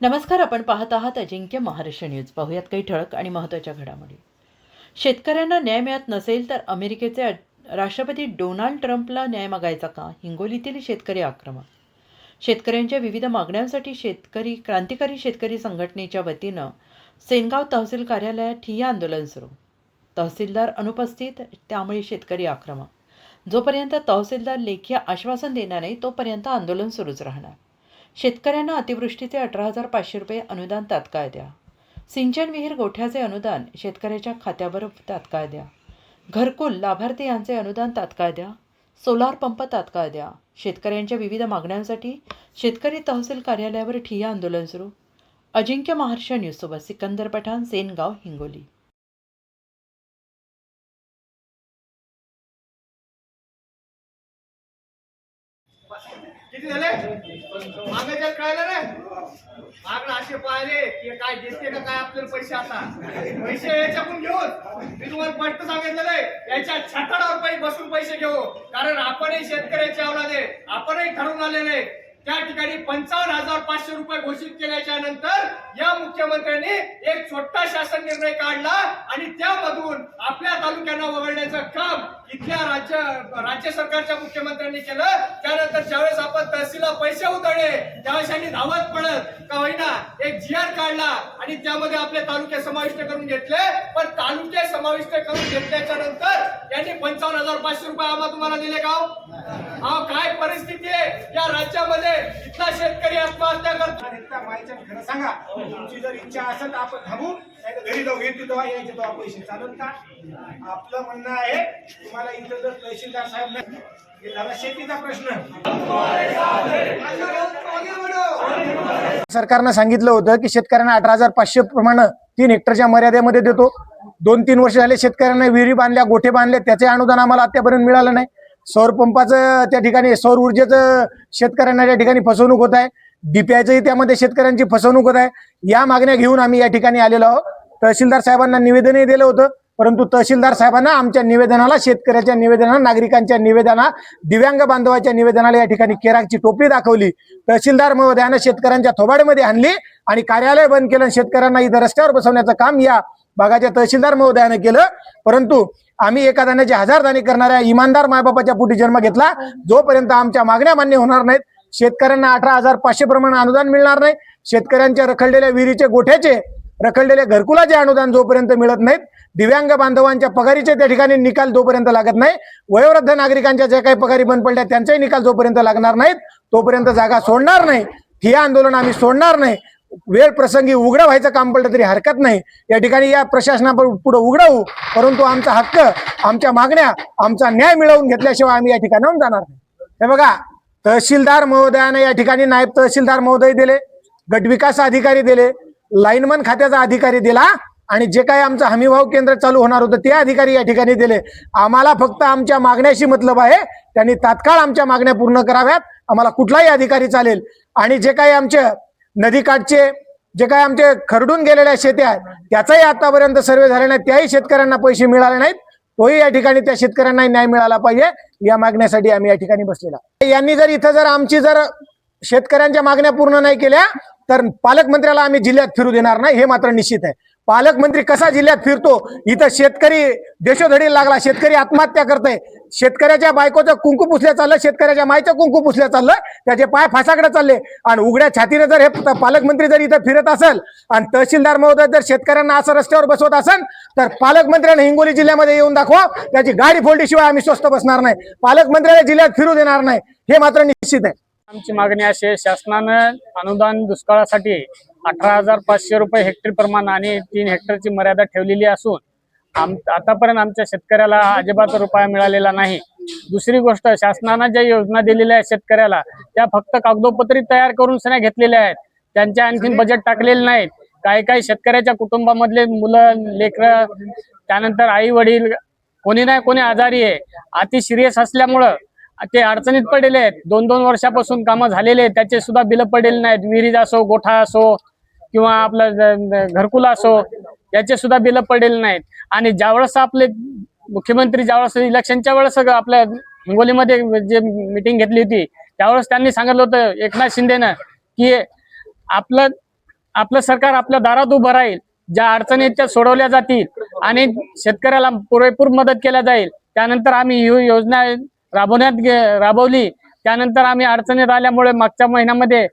नमस्कार आपण पाहत आहात अजिंक्य महाराष्ट्र न्यूज. पाहूयात काही ठळक आणि महत्त्वाच्या घडामोडी. शेतकऱ्यांना न्याय मिळत नसेल तर अमेरिकेचे राष्ट्रपती डोनाल्ड ट्रम्पला न्याय मागायचा का? हिंगोलीतील शेतकरी आक्रमक. शेतकऱ्यांच्या विविध मागण्यांसाठी शेतकरी क्रांतिकारी शेतकरी संघटनेच्या वतीनं सेनगाव तहसील कार्यालयात ठिय्या आंदोलन सुरू. तहसीलदार अनुपस्थित त्यामुळे शेतकरी आक्रमक. जोपर्यंत तहसीलदार लेखी आश्वासन देणार नाही तोपर्यंत आंदोलन सुरूच राहणार. शेतकऱ्यांना अतिवृष्टीचे अठरा हजार पाचशे रुपये अनुदान तात्काळ द्या. सिंचन विहीर गोठ्याचे अनुदान शेतकऱ्याच्या खात्यावर तात्काळ द्या. घरकुल लाभार्थी यांचे अनुदान तात्काळ द्या. सोलार पंप तात्काळ द्या. शेतकऱ्यांच्या विविध मागण्यांसाठी शेतकरी तहसील कार्यालयावर ठिय्या आंदोलन सुरू. अजिंक्य महाराष्ट्र न्यूजसोबत सिकंदर पठाण सेनगाव हिंगोली. किती झाले? मागे जर कळलं ना मागणं असे पाहिले की काय दिसते का काय आपल्याला पैसे आता? पैसे याच्याकडून घेऊन मी तुम्हाला स्पष्ट सांगितलेलं आहे याच्या छाताडावर पैसे बसून पैसे घेऊ. कारण आपणही शेतकऱ्याचे अवलादे आपणही ठरवून आलेले त्या ठिकाणी पंचावन्न हजार पाचशे रुपये घोषित केल्याच्यानंतर या मुख्यमंत्र्यांनी एक छोटा शासन निर्णय काढला आणि त्यामधून आपल्या तालुक्यांना वगळण्याचं काम इथल्या राज्य राज्य सरकारच्या मुख्यमंत्र्यांनी केलं. त्यानंतर ज्यावेळेस आपण तहसीलला पैसे उधळले त्यावेळेस यांनी धावत पडत का होईना एक जी आर काढला आणि त्यामध्ये आपले तालुके समाविष्ट करून घेतले. पण तालुके समाविष्ट करून घेतल्याच्या नंतर यांनी पंचावन्न हजार पाचशे रुपये आम्हाला तुम्हाला दिले का हो? हो? अहो काय परिस्थिती आहे? या राज्यामध्ये इथला शेतकरी आत्महत्या करतो. माईच्या खरं सांगा तुमची जर इच्छा असेल तर आपण थांबू. घरी जाऊ येते तेव्हा यायचे तेव्हा पैसे चालत का? आपलं म्हणणं आहे तुम्हाला इथं जर तहसीलदार साहेब नाही हे झाला शेतीचा प्रश्न. सरकारनं सांगितलं होतं की शेतकऱ्यांना अठरा हजार पाचशे प्रमाणे तीन हेक्टरच्या मर्यादेमध्ये देतो. दोन तीन वर्ष झाले शेतकऱ्यांना विहिरी बांधल्या गोठे बांधले त्याचे अनुदान आम्हाला आतापर्यंत मिळालं नाही. सौर पंपाचं त्या ठिकाणी सौर ऊर्जेचं शेतकऱ्यांना त्या ठिकाणी फसवणूक होत आहे. डीपीआयचंही त्यामध्ये शेतकऱ्यांची फसवणूक होत आहे. या मागण्या घेऊन आम्ही या ठिकाणी आलेलो आहोत. तहसीलदार साहेबांना निवेदनही दिलं होतं परंतु तहसीलदार साहेबांना आमच्या निवेदनाला शेतकऱ्याच्या निवेदनाला नागरिकांच्या निवेदना दिव्यांग बांधवाच्या निवेदनाला या ठिकाणी केराची टोपली दाखवली. तहसीलदार महोदयानं शेतकऱ्यांच्या थोबाडमध्ये आणली आणि कार्यालय बंद केलं आणि शेतकऱ्यांना इथं रस्त्यावर बसवण्याचं काम या भागाच्या तहसीलदार महोदयानं केलं. परंतु आम्ही एका दाण्याची हजार दाणे करणाऱ्या इमानदार मायबापाच्या पोटी जन्म घेतला जोपर्यंत आमच्या मागण्या मान्य होणार नाहीत शेतकऱ्यांना अठरा हजार पाचशे प्रमाणे अनुदान मिळणार नाही शेतकऱ्यांच्या रखडलेल्या विहिरीचे गोठ्याचे रखडलेल्या घरकुलाचे अनुदान जोपर्यंत मिळत नाहीत दिव्यांग बांधवांच्या पगारीचे त्या ठिकाणी निकाल जोपर्यंत लागत नाही वयोवृद्ध नागरिकांच्या ज्या काही पगारी बंद पडल्या त्यांचाही निकाल जोपर्यंत लागणार नाहीत तोपर्यंत जागा सोडणार नाही. हे आंदोलन आम्ही सोडणार नाही. वेळ प्रसंगी उघडं व्हायचं काम पडलं तरी हरकत नाही. या ठिकाणी या प्रशासना पुढे उघडं होऊ परंतु आमचा हक्क आमच्या मागण्या आमचा न्याय मिळवून घेतल्याशिवाय आम्ही या ठिकाणाहून जाणार नाही. हे बघा तहसीलदार महोदयाने या ठिकाणी नायब तहसीलदार महोदय दिले गटविकास अधिकारी दिले लाईनमन खात्याचा अधिकारी दिला आणि जे काही आमचं हमीभाव केंद्र चालू होणार होतं ते अधिकारी या ठिकाणी दिले. आम्हाला फक्त आमच्या मागण्याशी मतलब आहे त्यांनी तात्काळ आमच्या मागण्या पूर्ण कराव्यात आम्हाला कुठलाही अधिकारी चालेल. आणि जे काही आमच्या नदीकाठचे जे काही आमचे खरडून गेलेल्या शेत्या आहेत त्याचाही आतापर्यंत सर्वे झाले नाही त्याही शेतकऱ्यांना पैसे मिळाले नाहीत तोही या ठिकाणी त्या शेतकऱ्यांना न्याय मिळाला पाहिजे या मागण्यासाठी आम्ही या ठिकाणी बसलेला यांनी जर इथं जर आमची जर शेतकऱ्यांच्या मागण्या पूर्ण नाही केल्या तर पालकमंत्र्याला आम्ही जिल्ह्यात फिरू देणार नाही हे मात्र निश्चित आहे. पालकमंत्री कसा जिल्ह्यात फिरतो इथं शेतकरी देशोधडी लागला शेतकरी आत्महत्या करतोय. शेतकऱ्याच्या बायकोचं कुंकू पुसल्या चाललं शेतकऱ्याच्या मायचं कुंकू पुसल्या चाललं त्याचे पाय फासाकडे चालले. आणि उघड्या छातीने जर हे पालकमंत्री जर इथं फिरत असेल आणि तहसीलदार महोदय जर शेतकऱ्यांना असं रस्त्यावर बसवत असेल तर पालकमंत्र्यांना हिंगोली जिल्ह्यामध्ये येऊन दाखवा त्याची गाडी फोडल्याशिवाय आम्ही स्वस्त बसणार नाही. पालकमंत्र्याला जिल्ह्यात फिरू देणार नाही हे मात्र निश्चित आहे. आमची मागणी अशी आहे, शासनानं अनुदान दुष्काळासाठी अठरा हजार पाचशे रुपये हेक्टर प्रमाण आणि तीन हेक्टरची मर्यादा ठेवलेली असून आम आतापर्यंत आमच्या शेतकऱ्याला अजिबात रुपया मिळालेला नाही. दुसरी गोष्ट शासनानं ज्या योजना दिलेल्या आहेत शेतकऱ्याला त्या फक्त कागदोपत्री तयार करून सण्या घेतलेल्या आहेत. त्यांच्या आणखीन बजेट टाकलेले नाहीत. काही काही शेतकऱ्याच्या कुटुंबामधले मुलं लेकरं त्यानंतर आई वडील कोणी ना कोणी आजारी आहे. अति सिरियस असल्यामुळं ते अडचणीत पडलेले आहेत. दोन दोन वर्षापासून कामं झालेले आहेत. त्याचे सुद्धा बिलं पडलेले नाहीत. विहिरीज असो गोठा असो किंवा आपलं घरकुला घरकुल असो याचे सुद्धा बिलं पडलेले नाहीत. आणि ज्यावेळेस आपले मुख्यमंत्री ज्यावेळेस इलेक्शनच्या वेळेस आपल्या हिंगोलीमध्ये जे मिटिंग घेतली होती त्यावेळेस त्यांनी सांगितलं होतं एकनाथ शिंदेनं की आपलं आपलं सरकार आपल्या दारात उभं राहील. ज्या अडचणी त्या सोडवल्या जातील आणि शेतकऱ्याला पुरेपूर मदत केल्या जाईल. त्यानंतर आम्ही ही योजना राबवण्यात गे- राबवली. त्यानंतर आम्ही अडचणीत आल्यामुळे मागच्या महिन्यामध्ये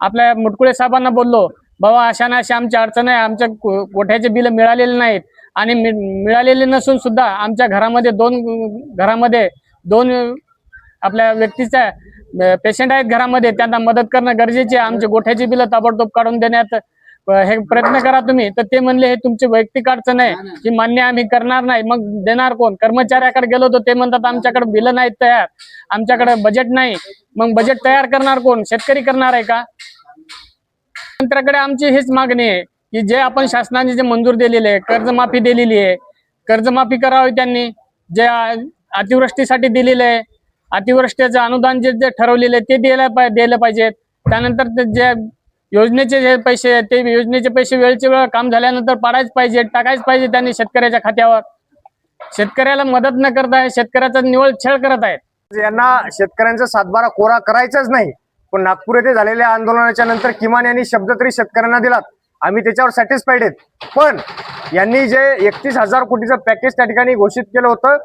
आपल्या मुटकुळे साहेबांना बोललो बाबा अशा ना अशा आमच्या अडचण आहे. आमच्या गोठ्याचे कोठ्याचे बिल मिळालेले नाहीत. आणि मि- मिळालेले नसून सुद्धा आमच्या घरामध्ये दोन घरामध्ये दोन आपल्या व्यक्तीच्या पेशंट आहेत घरामध्ये. त्यांना मदत करणं गरजेचे आहे. आमचे गोठ्याची बिलं ताबडतोब काढून देण्यात हे प्रयत्न करा तुम्ही. तर ते म्हणले हे तुमची वैयक्तिक अडचण आहे की मान्य आम्ही करणार नाही. मग देणार कोण? कर्मचाऱ्याकडे गेलो होतो ते म्हणतात आमच्याकडे बिलं नाहीत तयार. आमच्याकडे बजेट नाही. मग बजेट तयार करणार कोण? शेतकरी करणार आहे का? मंत्र्याकडे आमची हीच मागणी आहे की जे आपण शासनाने जे मंजूर दिलेले आहे कर्जमाफी दिलेली आहे. कर्जमाफी करावी त्यांनी. जे अतिवृष्टीसाठी दिलेले आहे अतिवृष्टीचं अनुदान जे जे ठरवलेले आहे ते द्यायला द्यायला पाहिजेत. त्यानंतर ते जे योजनेचे जे पैसे आहेत ते योजनेचे पैसे वेळचे वेळ काम झाल्यानंतर पाडायच पाहिजे टाकायच पाहिजे त्यांनी शेतकऱ्याच्या खात्यावर. शेतकऱ्याला मदत न करता शेतकऱ्याचा निवळ छळ करत आहेत. यांना शेतकऱ्यांचा सातबारा कोरा करायचाच नाही. पण नागपूर येथे झालेल्या आंदोलनाच्या नंतर किमान यांनी शब्द तरी शेतकऱ्यांना दिलात. आम्ही त्याच्यावर सॅटिस्फाईड आहेत. पण यांनी जे एकतीस हजार कोटीचं पॅकेज त्या ठिकाणी घोषित केलं होतं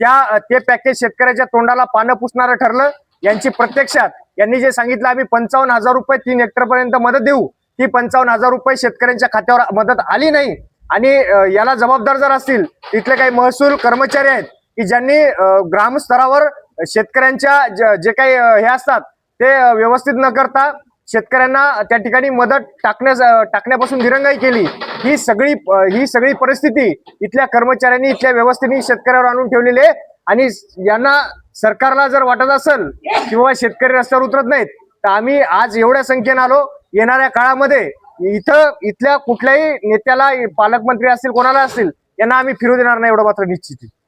त्या ते पॅकेज शेतकऱ्याच्या तोंडाला पानं पुसणारं ठरलं. यांची प्रत्यक्षात यांनी जे सांगितलं आम्ही पंचावन्न हजार रुपये तीन हेक्टर पर्यंत मदत देऊ. ती पंचावन्न हजार रुपये शेतकऱ्यांच्या खात्यावर मदत आली नाही. आणि याला जबाबदार जर असतील तिथले काही महसूल कर्मचारी आहेत की ज्यांनी ग्रामस्तरावर शेतकऱ्यांच्या जे काही हे असतात ते व्यवस्थित न करता शेतकऱ्यांना त्या ठिकाणी मदत टाकण्यास टाकण्यापासून दिरंगाई केली. ही सगळी ही सगळी परिस्थिती इथल्या कर्मचाऱ्यांनी इथल्या व्यवस्थेने शेतकऱ्यावर आणून ठेवलेली आहे. आणि यांना सरकारला जर वाटत असेल किंवा शेतकरी रस्त्यावर उतरत नाहीत तर आम्ही आज एवढ्या संख्येने आलो. येणाऱ्या काळामध्ये इथं इथल्या कुठल्याही नेत्याला पालकमंत्री असतील कोणाला असतील यांना आम्ही फिरू देणार नाही एवढं मात्र निश्चित. आहे